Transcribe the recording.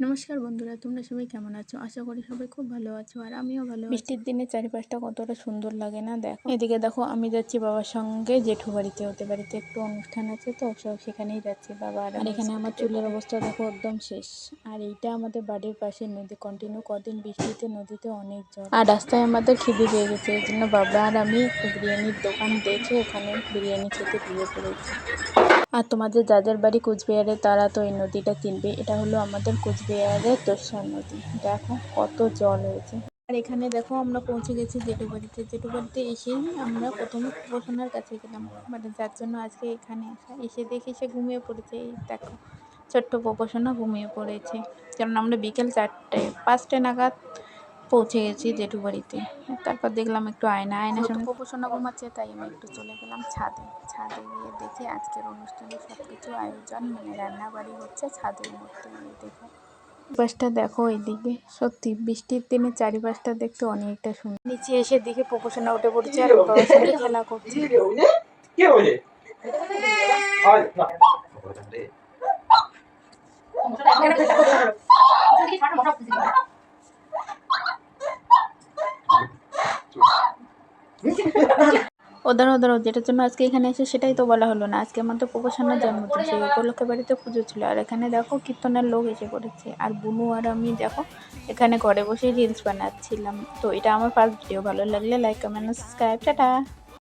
নমস্কার বন্ধুরা তোমরা সবাই কেমন আছো? আশা করি সবাই খুব ভালো আছো আর আমিও ভালো বৃষ্টির দিনে চারিপাশটা কতটা সুন্দর লাগে না দেখো। এদিকে দেখো আমি যাচ্ছি বাবার সঙ্গে জেঠু বাড়িতে হতে বাড়িতে একটু অনুষ্ঠান আছে তো সব সেখানেই যাচ্ছি বাবা আর এখানে আমার চুলের অবস্থা দেখো একদম শেষ। আর এইটা আমাদের বাড়ির পাশে নদী কন্টিনিউ কদিন বৃষ্টিতে নদীতে অনেক জল। আর রাস্তায় আমাদের খিদে পেয়ে গেছে এই জন্য বাবা আর আমি একটু বিরিয়ানির দোকান দেখে ওখানে বিরিয়ানি খেতে দিয়ে পড়েছি। আর তোমাদের যাদের বাড়ি কুচবিহারে তারা তো এই নদীটা চিনবে। এটা হলো আমাদের কুচবিহারের তোষা নদী দেখো কত জল হয়েছে। আর এখানে দেখো আমরা পৌঁছে গেছি জেঠু বাড়িতে। জেঠু বাড়িতে এসেই আমরা প্রথমে কুপোষণার কাছে গেলাম। মানে যার জন্য আজকে এখানে আসা এসে দেখি সে ঘুমিয়ে পড়েছে। এই দেখো ছোট্ট প্রপোষণা ঘুমিয়ে পড়েছে। কারণ আমরা বিকেল চারটে পাঁচটা নাগাদ পৌঁছে গেছি জেঠু বাড়িতে। তারপর দেখলাম একটু আয়না আয়না সামনে প্রপোষণা ঘুমাচ্ছে তাই আমি একটু চলে গেলাম ছাদে। ছাদে গিয়ে দেখি আজকের অনুষ্ঠানে সব কিছু আয়োজন মানে রান্নাবাড়ি হচ্ছে ছাদের মধ্যে। দেখো চারিপাশটা দেখো এইদিকে সত্যি, বৃষ্টির দিনে চারিপাশটা দেখতে অনেকটা সুন্দর। নিচে এসে দিকে প্রপোষণা উঠে পড়ছে আর খেলা করছে। ওদার ওদার যেটার জন্য আজকে এখানে এসে সেটাই তো বলা হলো না। আজকে আমাদের প্রপোষণার জন্মদিন, সেই উপলক্ষে বাড়িতে পুজো ছিল। আর এখানে দেখো কীর্তনের লোক এসে পড়েছে। আর বুনু আর আমি দেখো এখানে ঘরে বসে রিলস বানাচ্ছিলাম। তো এটা আমার ফার্স্ট ভিডিও ভালো লাগলে লাইক কমেন্ট সাবস্ক্রাইব টাটা!